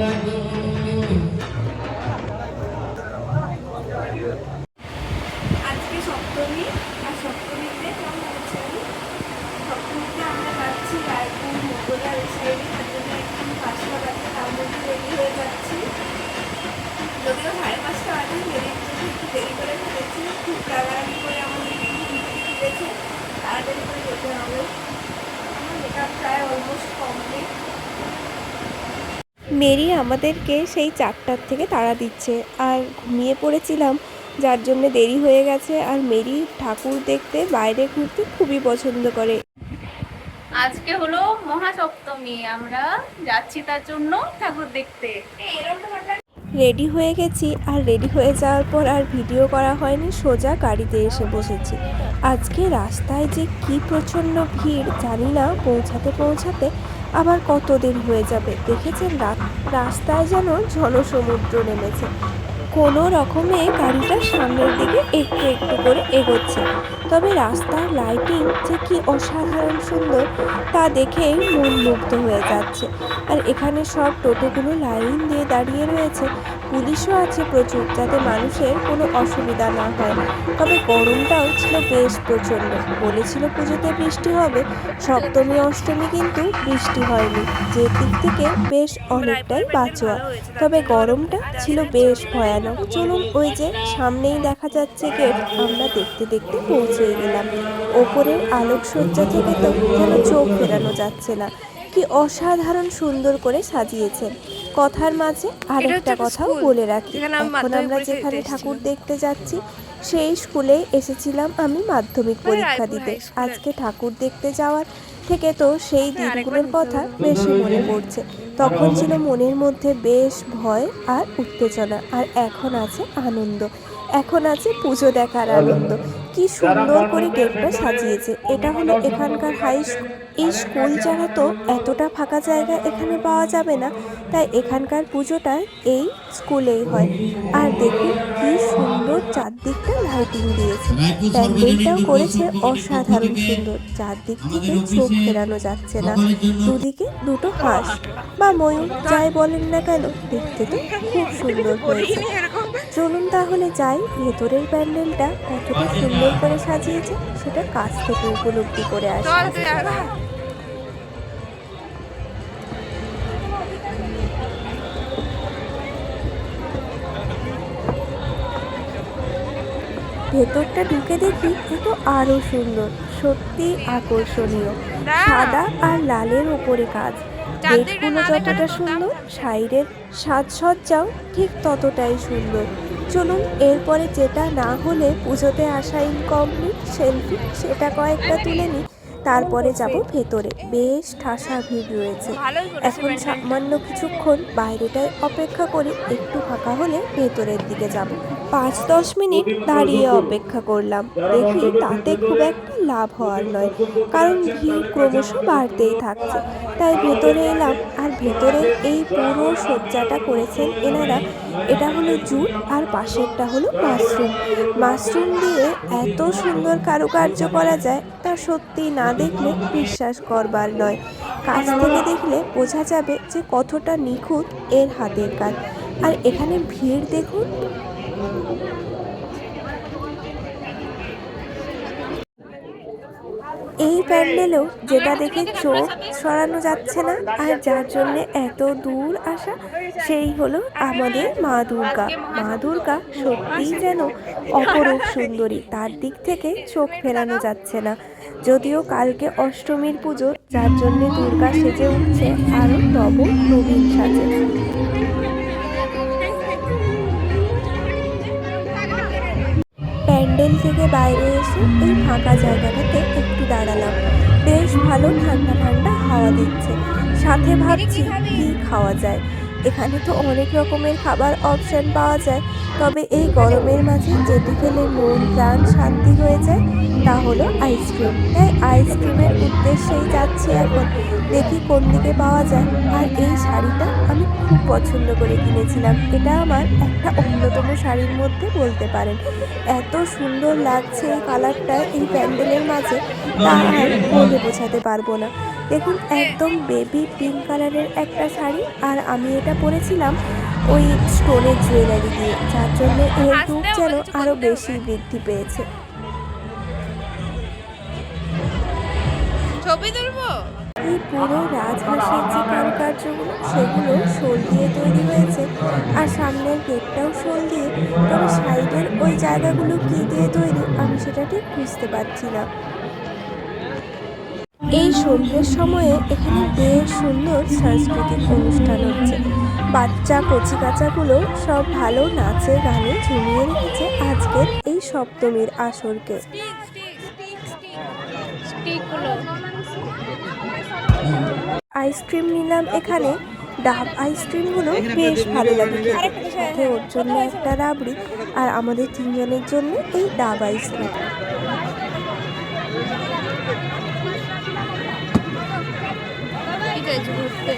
আজকে সপ্তমী, আর সপ্তমীতে কেমন হচ্ছে? আমরা যাচ্ছি রায়পুর মোগলার সাইডে তার জন্য একটু পাঁচটা হয়ে যাচ্ছি। যদিও সাড়ে পাঁচটা বাজে দেরি করে ফেলেছি, খুব রাগারাগি করে ফিরেছে তাড়াতাড়ি করে যেতে হবে। আমার মেকআপ প্রায় অলমোস্ট কমপ্লিট মেরি আমাদেরকে সেই চারটার থেকে তাড়া দিচ্ছে। আর ঘুমিয়ে পড়েছিলাম যার জন্য দেরি হয়ে গেছে। আর মেরি ঠাকুর দেখতে বাইরে ঘুরতে খুবই পছন্দ করে। আজকে হলো মহাসপ্তমী আমরা যাচ্ছি তার জন্য ঠাকুর দেখতে। রেডি হয়ে গেছি আর রেডি হয়ে যাওয়ার পর আর ভিডিও করা হয়নি সোজা গাড়িতে এসে বসেছি। আজকে রাস্তায় যে কি প্রচণ্ড ভিড় জানি না পৌঁছাতে পৌঁছাতে আবার কতদিন হয়ে যাবে? দেখেছেন রাস্তায় যেন জনসমুদ্র নেমেছে। কোনো রকমে গাড়িটা সামনের দিকে একটু একটু করে এগোচ্ছে। তবে রাস্তার লাইটিং যে কি অসাধারণ সুন্দর, তা দেখেই মন মুগ্ধ হয়ে যাচ্ছে। আর এখানে সব টোটোগুলো লাইন দিয়ে দাঁড়িয়ে রয়েছে। পুলিশও আছে প্রচুর, যাতে মানুষের কোনো অসুবিধা না হয়। তবে গরমটাও ছিল বেশ প্রচণ্ড। বলেছিল পুজোতে বৃষ্টি হবে। সপ্তমী, অষ্টমী কিন্তু বৃষ্টি হয়নি। যে দিক থেকে বেশ অনেকটাই বাঁচোয়া। তবে গরমটা ছিল বেশ ভয়ানক। চলুন ওই যে সামনেই দেখা যাচ্ছে গেট, আমরা দেখতে দেখতে পৌঁছে গেলাম। ওপরের আলোকসজ্জা থেকে তো যেন চোখ ফেরানো যাচ্ছে না। কি অসাধারণ সুন্দর করে সাজিয়েছেন। কথার মাঝে আরেকটা কথাও বলে রাখি। এখন আমরা যেখানে ঠাকুর দেখতে যাচ্ছি সেই স্কুলে এসেছিলাম আমি মাধ্যমিক পরীক্ষা দিতে। আজকে ঠাকুর দেখতে যাওয়ার থেকে তো সেই দিনগুলোর কথা বেশি মনে পড়ছে। তখন ছিল মনের মধ্যে বেশ ভয় আর উত্তেজনা আর এখন আছে আনন্দ। এখন আছে পুজো দেখার আনন্দ। কি সুন্দর করে গেটটা সাজিয়েছে। এটা হলো এখানকার হাই এই স্কুল ছাড়া তো এতটা ফাঁকা জায়গা এখানে পাওয়া যাবে না। তাই এখানকার পুজোটা এই স্কুলেই হয়। আর দেখুন কি সুন্দর চারদিকটা লাইটিং দিয়েছে। প্যান্ডেলটাও করেছে অসাধারণ সুন্দর। চারদিক থেকে চোখ ফেরানো যাচ্ছে না। দুদিকে দুটো হাঁস। বা ময়ূর, যাই বলেন না কেন, দেখতে তো খুব সুন্দর হয়েছে। চলুন তাহলে যাই ভেতরের প্যান্ডেলটা কতটা সুন্দর করে সাজিয়েছে সেটা কাছ থেকে উপলব্ধি করে আসি। ভেতরটা ঢুকে দেখি এ তো আরও সুন্দর সত্যি আকর্ষণীয়। সাদা আর লালের ওপরে কাজ। গেটগুলো যতটা সুন্দর সাইডের সাজসজ্জাও ঠিক ততটাই সুন্দর। চলুন এরপরে যেটা না হলে পুজোতে আসা ইনকমপ্লিট সেলফি সেটা কয়েকটা তুলে নিই। তারপরে যাব ভেতরে। বেশ ঠাসা ভিড় রয়েছে। এখন সামান্য কিছুক্ষণ বাইরেটায় অপেক্ষা করে। একটু ফাঁকা হলে ভেতরের দিকে যাব। পাঁচ দশ মিনিট দাঁড়িয়ে অপেক্ষা করলাম। দেখি তাতে খুব একটা লাভ হওয়ার নয়, কারণ ভিড় ক্রমশ বাড়তেই থাকছে। তাই ভেতরে এলাম, আর ভেতরে এই পুরো সজ্জাটা করেছেন এনারা। এটা হলো জুট, আর পাশেরটা হলো মাশরুম। মাশরুম দিয়ে এত সুন্দর কারুকার্য করা যায়, তা সত্যি না দেখলে বিশ্বাস করবার নয়। কাছ থেকে দেখলে বোঝা যাবে যে কতটা নিখুঁত এর হাতের কাজ। আর এখানে ভিড় দেখুন। এই প্যান্ডেলেও যেটা দেখে চোখ সরানো যাচ্ছে না, আর যার জন্য এত দূর আসা, সেই হলো আমাদের মা দুর্গা। মা দুর্গা সত্যিই যেন অপরূপ সুন্দরী, তার দিক থেকে চোখ ফেরানো যাচ্ছে না। যদিও কালকে অষ্টমীর পুজো, যার জন্য দুর্গা সেজে উঠছে আরও নব নবীন সাজে। থেকে বাইরে এসে এই ফাঁকা জায়গাটাতে একটু দাঁড়ালাম। বেশ ভালো ঠান্ডা ঠান্ডা হাওয়া দিচ্ছে। সাথে ভাবছি কি খাওয়া যায়। এখানে তো অনেক রকমের খাবার অপশন পাওয়া যায়। তবে এই গরমের মাঝে যেটি খেলে মন, প্রাণ শান্তি হয়ে যায় তা হলো আইসক্রিম তাই আইসক্রিমের উদ্দেশ্যেই যাচ্ছি এখন। দেখি কোন দিকে পাওয়া যায়। আর এই শাড়িটা আমি খুব পছন্দ করে কিনেছিলাম। এটা আমার একটা অন্যতম শাড়ির মধ্যে বলতে পারেন। এত সুন্দর লাগছে এই কালারটা এই প্যান্ডেলের মাঝে। তা আর বলে বোঝাতে পারব না। দেখুন একদম বেবি পিঙ্ক কালারের একটা শাড়ি। আর আমি এটা পরেছিলাম ওই স্টোনের জুয়েলারি দিয়ে যার জন্য এর রূপ যেন আরও বেশি বৃদ্ধি পেয়েছে। ছবি তুলবো? এই পুরো রাজহাঁসের যে কারুকার্যগুলো সেগুলো শোল দিয়ে তৈরি হয়েছে। আর সামনের গেটটাও শোল দিয়ে তবে সাইডের ওই জায়গাগুলো কী দিয়ে তৈরি আমি সেটা ঠিক বুঝতে পারছি না। এই সন্ধ্যের সময়ে এখানে বেশ সুন্দর সাংস্কৃতিক অনুষ্ঠান হচ্ছে। বাচ্চা কচি কাচাগুলো সব ভালো নাচে গানে ঝুমিয়ে রেখেছে আজকের এই সপ্তমীর আসরকে। আইসক্রিম নিলাম এখানে। ডাব আইসক্রিমগুলো বেশ ভালো লাগে। সাথে ওর জন্য একটা রাবড়ি। আর আমাদের তিনজনের জন্য এই ডাব আইসক্রিম। ঘুরতে।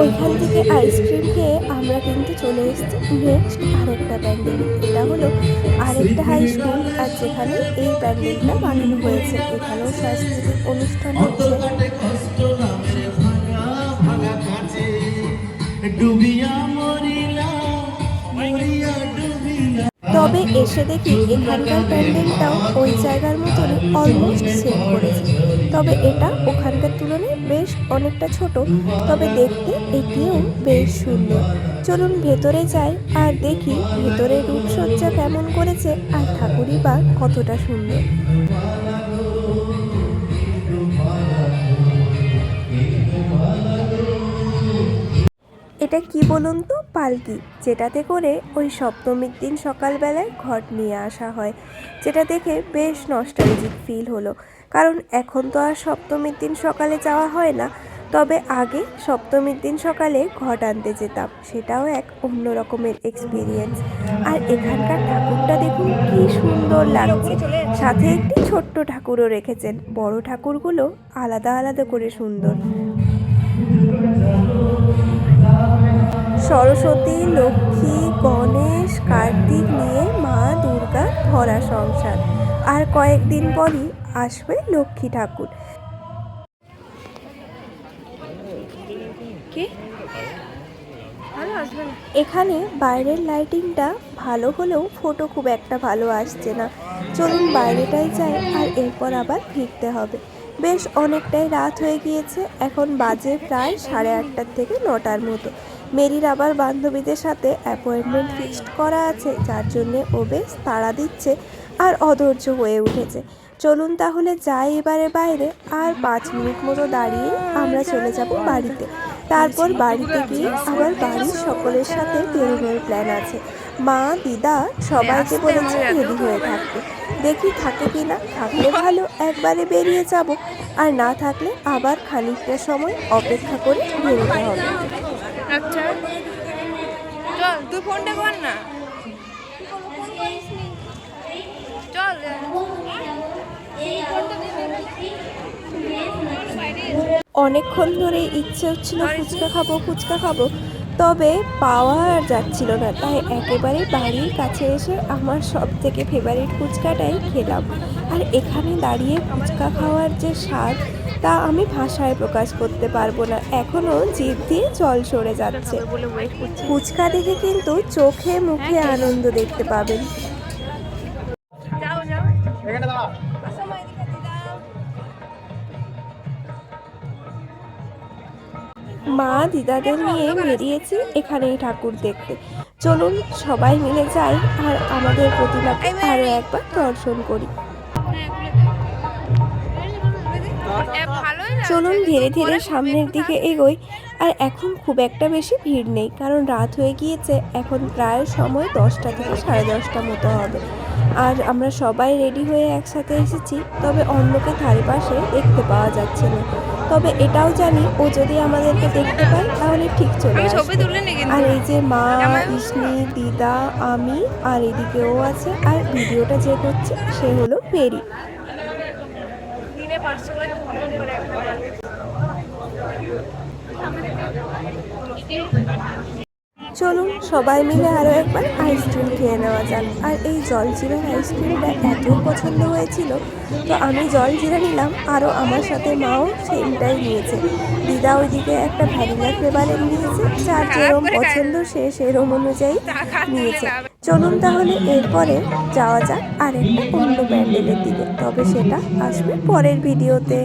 ওইখান থেকে আইসক্রিম খেয়ে আমরা কিন্তু চলে এসেছি নেক্সট আরেকটা প্যান্ডেল এটা হলো আরেকটা হাই স্কুল আর যেখানে এই প্যান্ডেলটা বানানো হয়েছে। এখানেও সাংস্কৃতিক অনুষ্ঠান হচ্ছে। ডুবিয়া মরিলা। তবে এসে দেখি এখানকার প্যান্ডেলটাও ওই জায়গার মতন অলমোস্ট সেম করেছে। তবে এটা ওখানকার তুলনায় বেশ অনেকটা ছোট, তবে দেখতে এটিও বেশ সুন্দর। চলুন ভেতরে যাই আর দেখি ভেতরের রূপসজ্জা কেমন করেছে আর ঠাকুরই বা কতটা সুন্দর। এটা কি বলুন তো? পালকি, যেটাতে করে ওই সপ্তমীর দিন সকালবেলায় ঘট নিয়ে আসা হয়। যেটা দেখে বেশ নস্টালজিক ফিল হলো। কারণ এখন তো আর সপ্তমীর দিন সকালে যাওয়া হয় না। তবে আগে সপ্তমীর দিন সকালে ঘট আনতে যেতাম। সেটাও এক অন্য রকমের এক্সপিরিয়েন্স আর এখানকার ঠাকুরটা দেখুন কি সুন্দর লাগছে। সাথে একটি ছোট্ট ঠাকুরও রেখেছেন। বড় ঠাকুরগুলো আলাদা আলাদা করে সুন্দর। সরস্বতী লক্ষ্মী গণেশ কার্তিক নিয়ে মা দুর্গা ভরা সংসার। আর কয়েকদিন পরই আসবে লক্ষ্মী ঠাকুর। এখানে বাইরের লাইটিংটা ভালো হলেও ফটো খুব একটা ভালো আসছে না। চলুন বাইরেটাই যাই আর এরপর আবার ফিরতে হবে। বেশ অনেকটাই রাত হয়ে গিয়েছে এখন বাজে প্রায় সাড়ে আটটার থেকে নটার মতো। মেরির আবার বান্ধবীদের সাথে অ্যাপয়েন্টমেন্ট ফিক্সড করা আছে, যার জন্যে ও বেশ তাড়া দিচ্ছে আর অধৈর্য হয়ে উঠেছে। চলুন তাহলে যাই এবারে বাইরে, আর পাঁচ মিনিট মতো দাঁড়িয়ে আমরা চলে যাব বাড়িতে। তারপর বাড়িতে গিয়ে আবার বাড়ির সকলের সাথে বেরোনোর প্ল্যান আছে। মা, দিদা সবাইকে বলেছে রেডি হয়ে থাকতে। দেখি থাকে কি না থাকলে ভালো, একবারে বেরিয়ে যাব। আর না থাকলে আবার খানিকটা সময় অপেক্ষা করে বেরোতে হবে। আচ্ছা চল তুই ফোনটা কর না। চল অনেকক্ষণ ধরে ইচ্ছে হচ্ছিল ফুচকা খাব ফুচকা খাব। তবে পাওয়া আর যাচ্ছিল না তাই একেবারে বাড়ির কাছে এসে আমার সব থেকে ফেভারিট ফুচকাটাই খেলাম। আর এখানে দাঁড়িয়ে ফুচকা খাওয়ার যে স্বাদ তা আমি ভাষায় প্রকাশ করতে পারব না। এখনও জিভ দিয়ে জল সরে যাচ্ছে। ফুচকা দেখে কিন্তু চোখে মুখে আনন্দ দেখতে পাবেন। মা দিদাদের নিয়ে বেরিয়েছি এখানেই ঠাকুর দেখতে। চলুন সবাই মিলে যাই আর আমাদের প্রতিমাকে আরও একবার দর্শন করি। চলুন ধীরে ধীরে সামনের দিকে এগোই আর এখন খুব একটা বেশি ভিড় নেই কারণ রাত হয়ে গিয়েছে, এখন প্রায় সময় দশটা থেকে সাড়ে দশটা মতো হবে। আর আমরা সবাই রেডি হয়ে একসাথে এসেছি, তবে অন্যকে ধারে পাশে দেখতে পাওয়া যাচ্ছে না। তবে এটাও জানি ও যদি আমাদেরকে দেখতে পায় তাহলে ঠিক চলে আর এই যে মা ইসনি দিদা আমি আর এদিকেও আছে। আর ভিডিওটা যে করছে সে হলো পেরি। Thank পাঁচশো চলুন সবাই মিলে আরও একবার আইসক্রিম খেয়ে নেওয়া যাক। আর এই জল জিরার আইসক্রিমটা এত পছন্দ হয়েছিল তো আমি জল জিরা নিলাম আরও আমার সাথে মাও সেমটাই নিয়েছে। দিদা ওইদিকে একটা ভ্যানিলা ফ্লেভারের নিয়েছে যার যেরম পছন্দ সে সেরম অনুযায়ী নিয়েছে। চলুন তাহলে এরপরে যাওয়া যাক আরেকটা অন্য প্যান্ডেলের দিকে তবে সেটা আসবে পরের ভিডিওতে।